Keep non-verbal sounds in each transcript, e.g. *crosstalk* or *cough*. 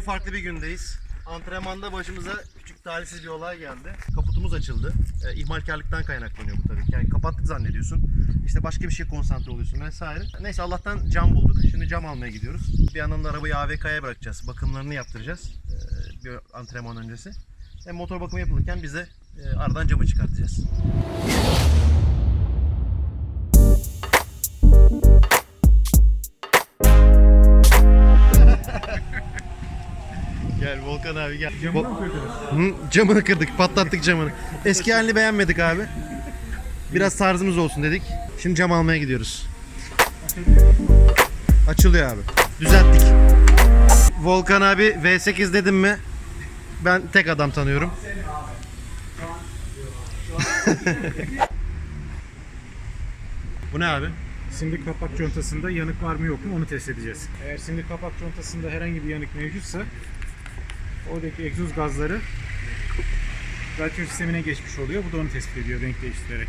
farklı bir gündeyiz. Antrenmanda başımıza küçük talihsiz bir olay geldi. Kaputumuz açıldı. E, ihmalkarlıktan kaynaklanıyor bu tabii ki. Yani kapattık zannediyorsun. İşte başka bir şeye konsantre oluyorsun vesaire. Neyse Allah'tan cam bulduk. Şimdi cam almaya gidiyoruz. Bir yandan da arabayı AVK'ya bırakacağız. Bakımlarını yaptıracağız. e, bir antrenman öncesi. Hem motor bakımı yapılırken biz de e, aradan camı çıkartacağız. Volkan abi gel. Camını mı kırdınız? Hı, camını kırdık, patlattık camını. Eski halini beğenmedik abi. Biraz tarzımız olsun dedik. Şimdi cam almaya gidiyoruz. Açılıyor abi. Düzelttik. Volkan abi V8 dedim mi? Ben tek adam tanıyorum. *laughs* Bu ne abi? Şimdi kapak contasında yanık var mı yok mu onu test edeceğiz. Eğer şimdi kapak contasında herhangi bir yanık mevcutsa oradaki egzoz gazları radyasyon sistemine geçmiş oluyor. Bu da onu tespit ediyor renk değiştirerek.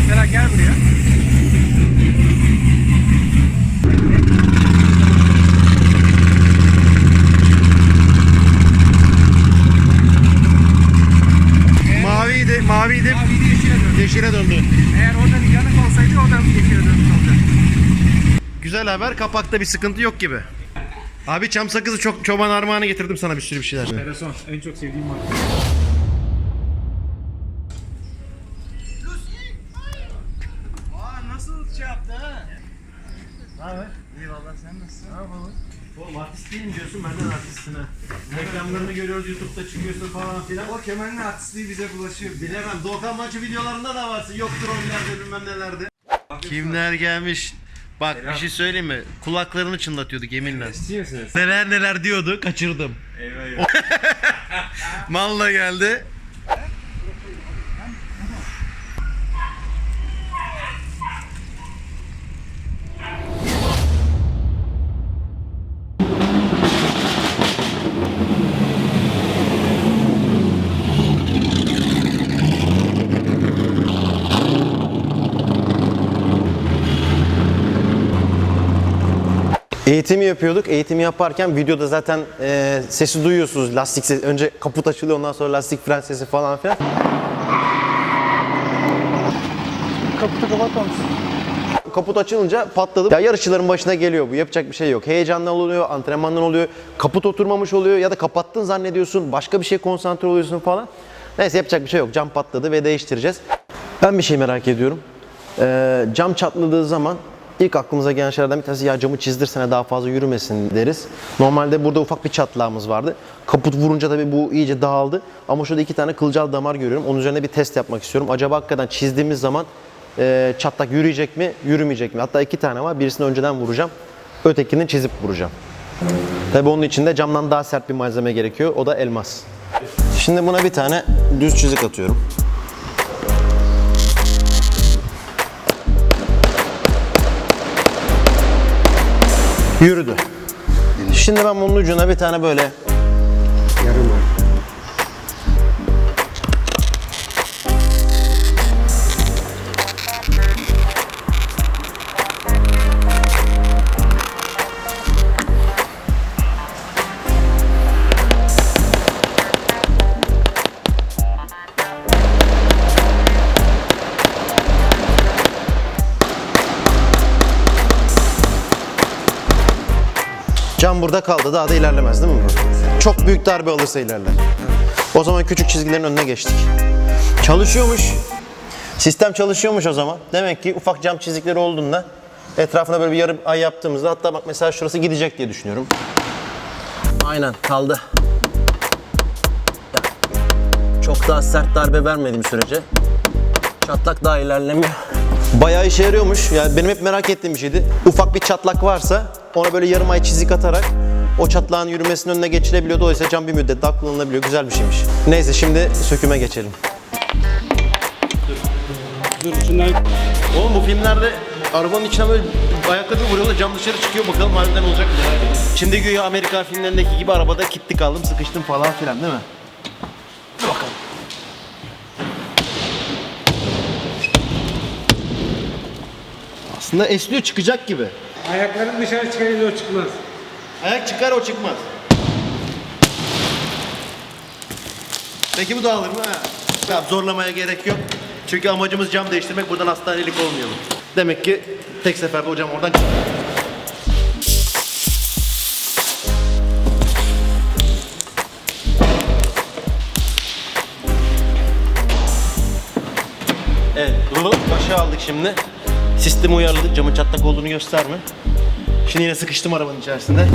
Mesela gel buraya. Haber, kapakta bir sıkıntı yok gibi. Abi çam sakızı çok çoban armağanı getirdim sana bir sürü bir şeyler. Terason en çok sevdiğim marka. Aa nasıl şey yaptı ha? Ne haber? İyi valla sen nasılsın? Ne yapalım? Oğlum artist değilim diyorsun benden artistin ha. Reklamlarını görüyoruz YouTube'da çıkıyorsun falan filan. O kemalin artistliği bize bulaşıyor. Bilemem. Doğukan maçı videolarında da varsın. Yok trollerde bilmem nelerde. Kimler gelmiş? Bak bir şey söyleyeyim mi? Kulaklarını çınlatıyorduk yeminle. Neler neler diyordu kaçırdım. Eyvah *laughs* Malla geldi. Eğitimi yapıyorduk. Eğitimi yaparken videoda zaten e, sesi duyuyorsunuz. Lastik sesi. Önce kaput açılıyor ondan sonra lastik fren sesi falan filan. Kaputu kapatmamışsın. Kaput açılınca patladı. Ya yarışçıların başına geliyor bu. Yapacak bir şey yok. Heyecandan oluyor, antrenmandan oluyor. Kaput oturmamış oluyor ya da kapattın zannediyorsun. Başka bir şeye konsantre oluyorsun falan. Neyse yapacak bir şey yok. Cam patladı ve değiştireceğiz. Ben bir şey merak ediyorum. Ee, cam çatladığı zaman ilk aklımıza gelen şeylerden bir tanesi ya camı çizdirsene daha fazla yürümesin deriz. Normalde burada ufak bir çatlağımız vardı. Kaput vurunca tabii bu iyice dağıldı. Ama şurada iki tane kılcal damar görüyorum. Onun üzerine bir test yapmak istiyorum. Acaba hakikaten çizdiğimiz zaman e, çatlak yürüyecek mi, yürümeyecek mi? Hatta iki tane var. Birisini önceden vuracağım. Ötekini çizip vuracağım. Tabii onun için de camdan daha sert bir malzeme gerekiyor. O da elmas. Şimdi buna bir tane düz çizik atıyorum. Yürüdü. Şimdi ben bunun ucuna bir tane böyle Cam burada kaldı. Daha da ilerlemez değil mi bu? Çok büyük darbe alırsa ilerler. O zaman küçük çizgilerin önüne geçtik. Çalışıyormuş. Sistem çalışıyormuş o zaman. Demek ki ufak cam çizikleri olduğunda etrafına böyle bir yarım ay yaptığımızda hatta bak mesela şurası gidecek diye düşünüyorum. Aynen kaldı. Çok daha sert darbe vermediğim sürece çatlak daha ilerlemiyor. Bayağı işe yarıyormuş. Yani benim hep merak ettiğim bir şeydi. Ufak bir çatlak varsa ona böyle yarım ay çizik atarak o çatlağın yürümesinin önüne geçilebiliyor. Dolayısıyla cam bir müddet daha kullanılabiliyor. Güzel bir şeymiş. Neyse şimdi söküme geçelim. Oğlum bu filmlerde arabanın içine böyle ayaklarını vuruyorlar cam dışarı çıkıyor bakalım harbiden olacak mı? Şimdi güya Amerikan filmlerindeki gibi arabada kilitli kaldım sıkıştım falan filan değil mi? Aslında esniyor çıkacak gibi. Ayakların dışarı çıkarıyla o çıkmaz. Ayak çıkar o çıkmaz. Peki bu dağılır mı? Ha. Zorlamaya gerek yok. Çünkü amacımız cam değiştirmek. Buradan hastanelik olmayalım. Demek ki tek seferde hocam oradan çıktı. Evet, aşağı aldık şimdi. Sistemi uyarladık, camın çatlak olduğunu gösterme. Şimdi yine sıkıştım arabanın içerisinde.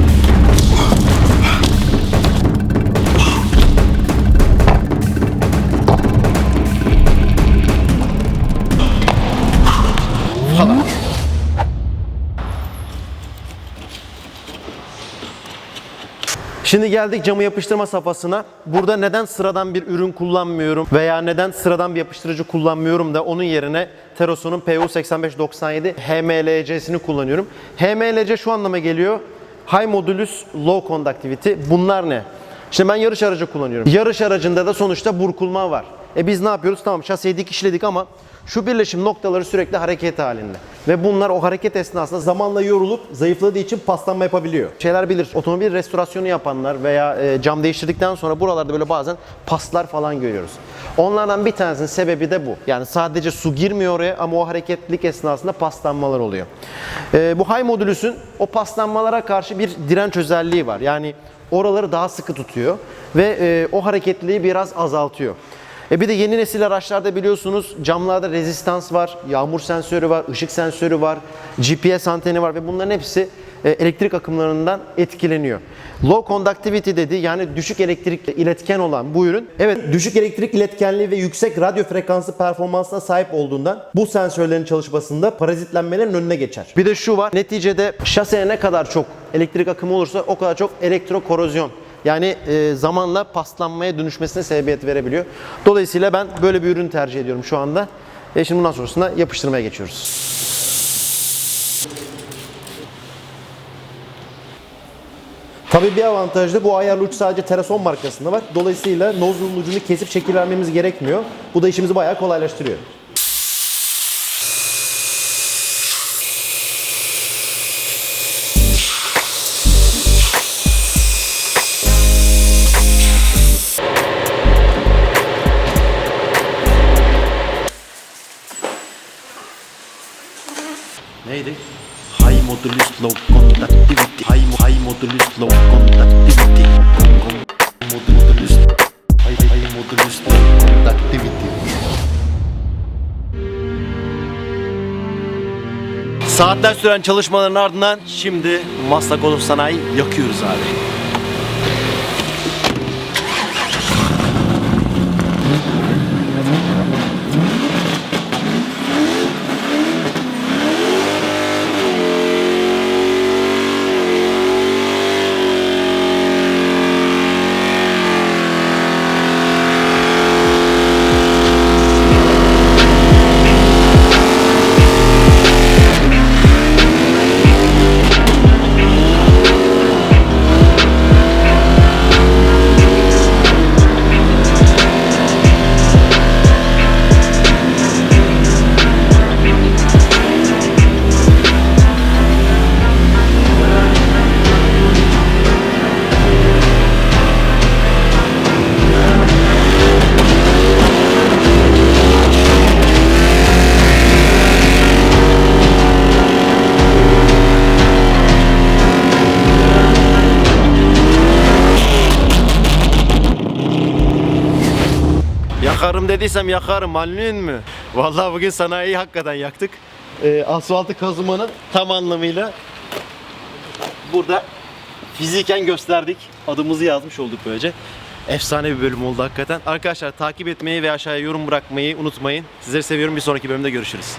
Şimdi geldik camı yapıştırma safhasına. Burada neden sıradan bir ürün kullanmıyorum veya neden sıradan bir yapıştırıcı kullanmıyorum da onun yerine Teroson'un PU8597 HMLC'sini kullanıyorum. HMLC şu anlama geliyor. High Modulus Low Conductivity. Bunlar ne? Şimdi ben yarış aracı kullanıyorum. Yarış aracında da sonuçta burkulma var. E biz ne yapıyoruz? Tamam şaseyi dikişledik ama şu birleşim noktaları sürekli hareket halinde. Ve bunlar o hareket esnasında zamanla yorulup zayıfladığı için paslanma yapabiliyor. Şeyler bilir. Otomobil restorasyonu yapanlar veya e, cam değiştirdikten sonra buralarda böyle bazen paslar falan görüyoruz. Onlardan bir tanesinin sebebi de bu. Yani sadece su girmiyor oraya ama o hareketlilik esnasında paslanmalar oluyor. E, bu high modülüsün o paslanmalara karşı bir direnç özelliği var. Yani oraları daha sıkı tutuyor ve e, o hareketliliği biraz azaltıyor. E bir de yeni nesil araçlarda biliyorsunuz camlarda rezistans var, yağmur sensörü var, ışık sensörü var, GPS anteni var ve bunların hepsi e, elektrik akımlarından etkileniyor. Low conductivity dedi yani düşük elektrikle iletken olan bu ürün evet düşük elektrik iletkenliği ve yüksek radyo frekanslı performansına sahip olduğundan bu sensörlerin çalışmasında parazitlenmelerin önüne geçer. Bir de şu var neticede şaseye ne kadar çok elektrik akımı olursa o kadar çok elektrokorozyon yani e, zamanla paslanmaya dönüşmesine sebebiyet verebiliyor. Dolayısıyla ben böyle bir ürün tercih ediyorum şu anda. E şimdi bundan sonrasında yapıştırmaya geçiyoruz. Tabii bir avantaj da bu ayarlı uç sadece Terason markasında var. Dolayısıyla nozzle'un ucunu kesip şekil gerekmiyor. Bu da işimizi bayağı kolaylaştırıyor. Modulus low conductivity. High, high. High, high modulus conductivity. Saatler süren çalışmaların ardından şimdi Maslak Otof Sanayi yakıyoruz abi. Yakarım dediysem yakarım anlıyorsun mü? Vallahi bugün sanayiyi hakikaten yaktık. Ee, asfaltı kazımanın tam anlamıyla burada fiziken gösterdik. Adımızı yazmış olduk böylece. Efsane bir bölüm oldu hakikaten. Arkadaşlar takip etmeyi ve aşağıya yorum bırakmayı unutmayın. Sizleri seviyorum. Bir sonraki bölümde görüşürüz.